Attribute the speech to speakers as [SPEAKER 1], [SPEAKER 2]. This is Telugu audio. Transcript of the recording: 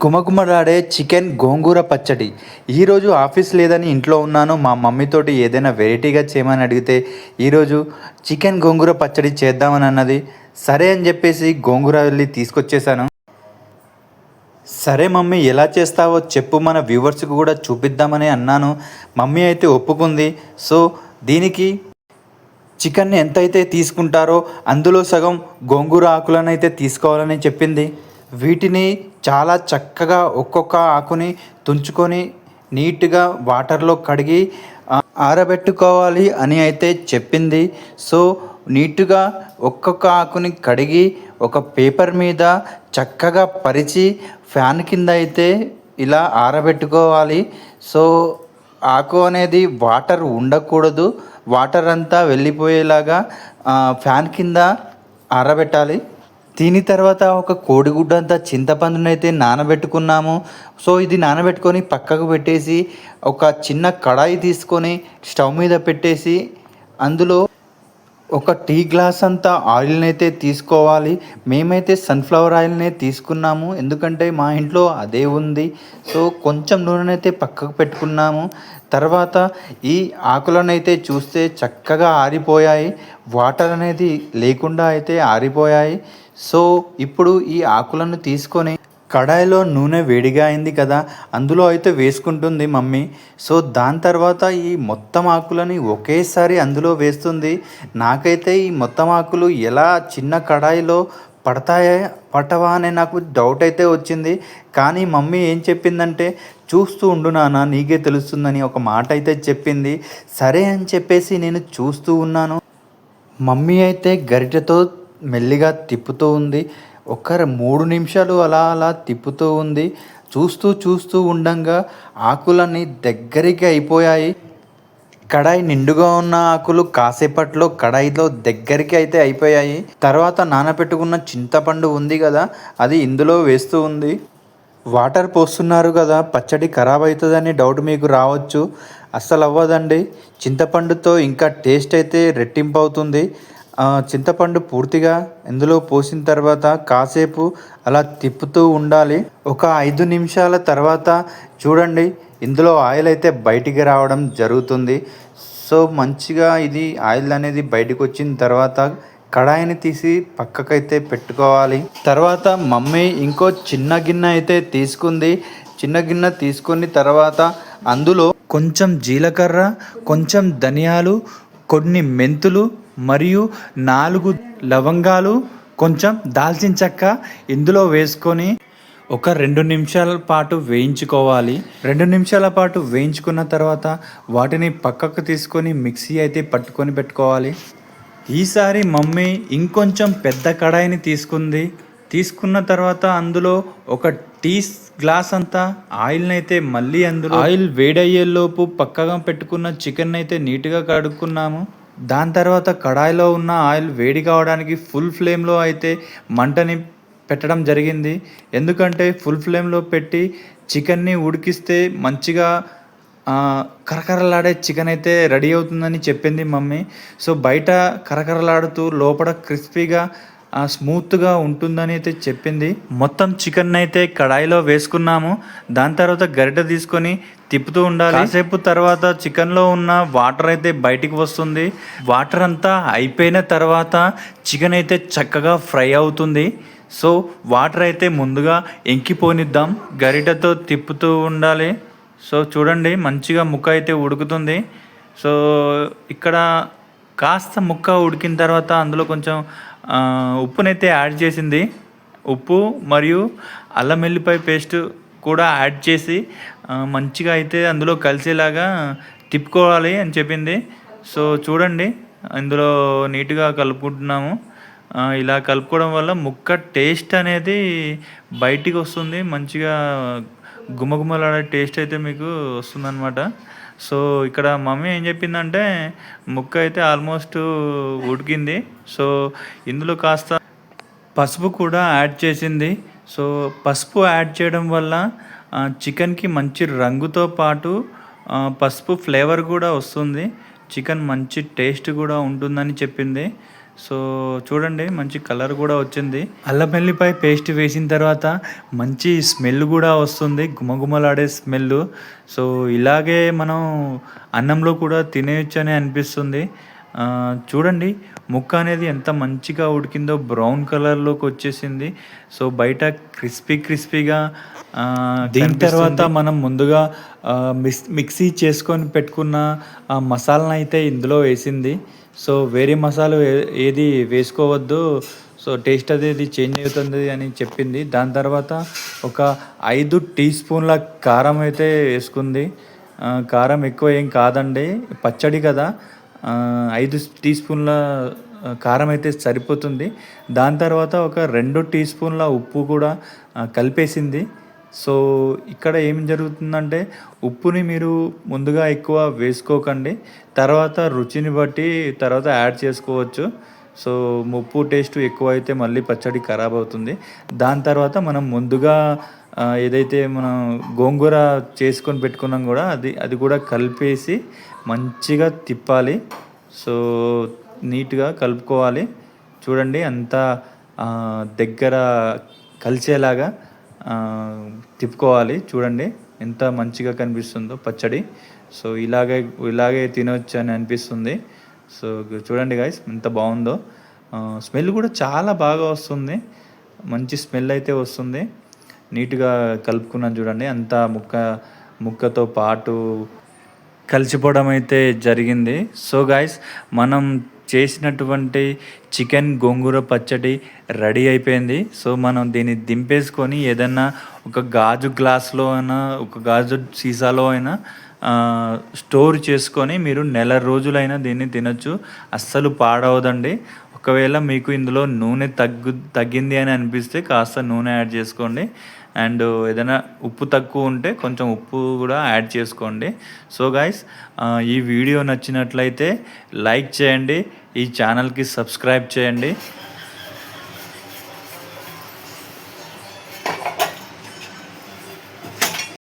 [SPEAKER 1] గుమగుమలాడే చికెన్ గోంగూర పచ్చడి. ఈరోజు ఆఫీస్ లేదని ఇంట్లో ఉన్నాను. మా మమ్మీతోటి ఏదైనా వెరైటీగా చేయమని అడిగితే ఈరోజు చికెన్ గోంగూర పచ్చడి చేద్దామని అన్నది. సరే అని చెప్పేసి గోంగూర వెళ్ళి తీసుకొచ్చేసాను సరే మమ్మీ ఎలా చేస్తావో చెప్పు. మన వ్యూవర్స్కి కూడా చూపిద్దామని అన్నాను. మమ్మీ అయితే ఒప్పుకుంది. సో దీనికి చికెన్ని ఎంతైతే తీసుకుంటారో అందులో సగం గోంగూర ఆకులను అయితే తీసుకోవాలని చెప్పింది. వీటిని చాలా చక్కగా ఒక్కొక్క ఆకుని తుంచుకొని నీట్గా వాటర్లో కడిగి ఆరబెట్టుకోవాలి అని అయితే చెప్పింది. సో నీట్గా ఒక్కొక్క ఆకుని కడిగి ఒక పేపర్ మీద చక్కగా పరిచి ఫ్యాన్ కింద అయితే ఇలా ఆరబెట్టుకోవాలి. సో ఆకు అనేది వాటర్ ఉండకూడదు. వాటర్ అంతా వెళ్ళిపోయేలాగా ఫ్యాన్ కింద ఆరబెట్టాలి. దీని తర్వాత ఒక కోడిగుడ్డ అంతా చింతపండునైతే అయితే నానబెట్టుకున్నాము. సో ఇది నానబెట్టుకొని పక్కకు పెట్టేసి ఒక చిన్న కడాయి తీసుకొని స్టవ్ మీద పెట్టేసి అందులో ఒక టీ గ్లాస్ అంతా ఆయిల్ని అయితే తీసుకోవాలి. మేమైతే సన్ఫ్లవర్ ఆయిల్నే తీసుకున్నాము. ఎందుకంటే మా ఇంట్లో అదే ఉంది. సో కొంచెం నూనెనైతే పక్కకు పెట్టుకున్నాము. తర్వాత ఈ ఆకులను అయితే చూస్తే చక్కగా ఆరిపోయాయి. వాటర్ అనేది లేకుండా అయితే ఆరిపోయాయి. సో ఇప్పుడు ఈ ఆకులను తీసుకొని కడాయిలో నూనె వేడిగా అయింది కదా అందులో అయితే వేసుకుంటుంది మమ్మీ. సో దాని తర్వాత ఈ మొత్తం ఆకులని ఒకేసారి అందులో వేస్తుంది. నాకైతే ఈ మొత్తం ఆకులు ఎలా చిన్న కడాయిలో పడతాయా పట్టవా అనే నాకు డౌట్ అయితే వచ్చింది. కానీ మమ్మీ ఏం చెప్పిందంటే చూస్తూ ఉండు నాన్న నీకే తెలుస్తుందని ఒక మాట అయితే చెప్పింది. సరే అని చెప్పేసి నేను చూస్తూ ఉన్నాను. మమ్మీ అయితే గరిటెతో మెల్లిగా తిప్పుతూ ఉంది. ఒక మూడు నిమిషాలు అలా అలా తిప్పుతూ ఉంది. చూస్తూ చూస్తూ ఉండంగా ఆకులన్నీ దగ్గరికి అయిపోయాయి. కడాయి నిండుగా ఉన్న ఆకులు కాసేపట్లో కడాయిలో దగ్గరికి అయితే అయిపోయాయి. తర్వాత నానబెట్టుకున్న చింతపండు ఉంది కదా అది ఇందులో వేస్తూ ఉంది. వాటర్ పోస్తున్నారు కదా పచ్చడి ఖరాబ్ అవుతుందని డౌట్ మీకు రావచ్చు. అస్సలు అవ్వదండి చింతపండుతో ఇంకా టేస్ట్ అయితే రెట్టింపు అవుతుంది. చింతపండు పూర్తిగా ఇందులో పోసిన తర్వాత కాసేపు అలా తిప్పుతూ ఉండాలి. ఒక ఐదు నిమిషాల తర్వాత చూడండి ఇందులో ఆయిల్ అయితే బయటికి రావడం జరుగుతుంది. సో మంచిగా ఇది ఆయిల్ అనేది బయటకు వచ్చిన తర్వాత కడాయిని తీసి పక్కకైతే పెట్టుకోవాలి. తర్వాత మమ్మీ ఇంకో చిన్న గిన్నె అయితే తీసుకుంది. చిన్న గిన్నె తీసుకుని తర్వాత అందులో కొంచెం జీలకర్ర కొంచెం ధనియాలు కొన్ని మెంతులు మరియు నాలుగు లవంగాలు కొంచెం దాల్చిన చెక్క ఇందులో వేసుకొని ఒక రెండు నిమిషాల పాటు వేయించుకోవాలి. రెండు నిమిషాల పాటు వేయించుకున్న తర్వాత వాటిని పక్కకు తీసుకొని మిక్సీ అయితే పట్టుకొని పెట్టుకోవాలి. ఈసారి మమ్మీ ఇంకొంచెం పెద్ద కడాయిని తీసుకుంది. తీసుకున్న తర్వాత అందులో ఒక టీ గ్లాస్ అంతా ఆయిల్ని అయితే మళ్ళీ అందులో ఆయిల్ వేడయ్యేలోపు పక్కగా పెట్టుకున్న చికెన్ అయితే నీట్గా కడుక్కున్నాము. దాని తర్వాత కడాయిలో ఉన్న ఆయిల్ వేడి కావడానికి ఫుల్ ఫ్లేమ్లో అయితే మంటని పెట్టడం జరిగింది. ఎందుకంటే ఫుల్ ఫ్లేమ్లో పెట్టి చికెన్ని ఉడికిస్తే మంచిగా కరకరలాడే చికెన్ అయితే రెడీ అవుతుందని చెప్పింది మమ్మీ. సో బయట కరకరలాడుతూ లోపల క్రిస్పీగా స్మూత్గా ఉంటుందని అయితే చెప్పింది. మొత్తం చికెన్ అయితే కడాయిలో వేసుకున్నాము. దాని తర్వాత గరిటె తీసుకొని తిప్పుతూ ఉండాలి. కాసేపు తర్వాత చికెన్లో ఉన్న వాటర్ అయితే బయటికి వస్తుంది. వాటర్ అంతా అయిపోయిన తర్వాత చికెన్ అయితే చక్కగా ఫ్రై అవుతుంది. సో వాటర్ అయితే ముందుగా ఎంకిపోనిద్దాం గరిటెతో తిప్పుతూ ఉండాలి. సో చూడండి మంచిగా ముక్క అయితే ఉడుకుతుంది. సో ఇక్కడ కాస్త ముక్క ఉడికిన తర్వాత అందులో కొంచెం ఉప్పునైతే యాడ్ చేసింది. ఉప్పు మరియు అల్లం వెల్లిపాయ పేస్ట్ కూడా యాడ్ చేసి మంచిగా అయితే అందులో కలిసేలాగా తిప్పుకోవాలి అని చెప్పింది. సో చూడండి ఇందులో నీట్గా కలుపుకుంటున్నాము. ఇలా కలుపుకోవడం వల్ల ముక్క టేస్ట్ అనేది బయటికి వస్తుంది మంచిగా గుమగుమలాడే టేస్ట్ అయితే మీకు వస్తుందన్నమాట. సో ఇక్కడ మమ్మీ ఏం చెప్పిందంటే ముక్క అయితే ఆల్మోస్ట్ ఉడికింది. సో ఇందులో కాస్త పసుపు కూడా యాడ్ చేసింది. సో పసుపు యాడ్ చేయడం వల్ల చికెన్కి మంచి రంగుతో పాటు పసుపు ఫ్లేవర్ కూడా వస్తుంది. చికెన్ మంచి టేస్ట్ కూడా ఉంటుందని చెప్పింది. సో చూడండి మంచి కలర్ కూడా వచ్చింది. అల్లం వెల్లిపాయ పేస్ట్ వేసిన తర్వాత మంచి స్మెల్ కూడా వస్తుంది గుమగుమలాడే స్మెల్. సో ఇలాగే మనం అన్నంలో కూడా తినేయచ్చు అని అనిపిస్తుంది. చూడండి ముక్క అనేది ఎంత మంచిగా ఉడికిందో బ్రౌన్ కలర్లోకి వచ్చేసింది. సో బయట క్రిస్పీ క్రిస్పీగా దీని తర్వాత మనం ముందుగా మిక్స్ మిక్సీ చేసుకొని పెట్టుకున్న ఆ మసాలాను అయితే ఇందులో వేసింది. సో వేరే మసాలా ఏది వేసుకోవద్దు. సో టేస్ట్ అనేది చేంజ్ అవుతుంది అని చెప్పింది. దాని తర్వాత ఒక ఐదు టీ స్పూన్ల కారం అయితే వేసుకుంది. కారం ఎక్కువ ఏం కాదండి పచ్చడి కదా. ఐదు టీ స్పూన్ల కారం అయితే సరిపోతుంది. దాని తర్వాత ఒక రెండు టీ స్పూన్ల ఉప్పు కూడా కలిపేసింది. సో ఇక్కడ ఏం జరుగుతుందంటే ఉప్పుని మీరు ముందుగా ఎక్కువ వేసుకోకండి. తర్వాత రుచిని బట్టి తర్వాత యాడ్ చేసుకోవచ్చు. సో ఉప్పు టేస్ట్ ఎక్కువ అయితే మళ్ళీ పచ్చడి ఖరాబ్ అవుతుంది. దాని తర్వాత మనం ముందుగా ఏదైతే మనం గోంగూర చేసుకొని పెట్టుకున్నాం కూడా అది అది కూడా కలిపేసి మంచిగా తిప్పాలి. సో నీట్గా కలుపుకోవాలి. చూడండి అంత దగ్గర కలిసేలాగా తిప్పుకోవాలి. చూడండి ఎంత మంచిగా కనిపిస్తుందో పచ్చడి. సో ఇలాగే ఇలాగే తినొచ్చు అని అనిపిస్తుంది. సో చూడండి గాయస్ ఎంత బాగుందో. స్మెల్ కూడా చాలా బాగా వస్తుంది. మంచి స్మెల్ అయితే వస్తుంది. నీట్గా కలుపుకున్నాను చూడండి. అంతా ముక్క ముక్కతో పాటు కలిసిపోవడం అయితే జరిగింది. సో గాయస్ మనం చేసినటువంటి చికెన్ గోంగూర పచ్చడి రెడీ అయిపోయింది. సో మనం దీన్ని దింపేసుకొని ఏదన్నా ఒక గాజు గ్లాస్లో అయినా ఒక గాజు సీసాలో అయినా స్టోర్ చేసుకొని మీరు నెల రోజులైనా దీన్ని తినొచ్చు. అస్సలు పాడవదండి. ఒకవేళ మీకు ఇందులో నూనె తగ్గు తగ్గింది అని అనిపిస్తే కాస్త నూనె యాడ్ చేసుకోండి. అండ్ ఏదైనా ఉప్పు తక్కువ ఉంటే కొంచెం ఉప్పు కూడా యాడ్ చేసుకోండి. సో గాయస్ ఈ వీడియో నచ్చినట్లయితే లైక్ చేయండి ఈ ఛానల్కి సబ్స్క్రైబ్ చేయండి.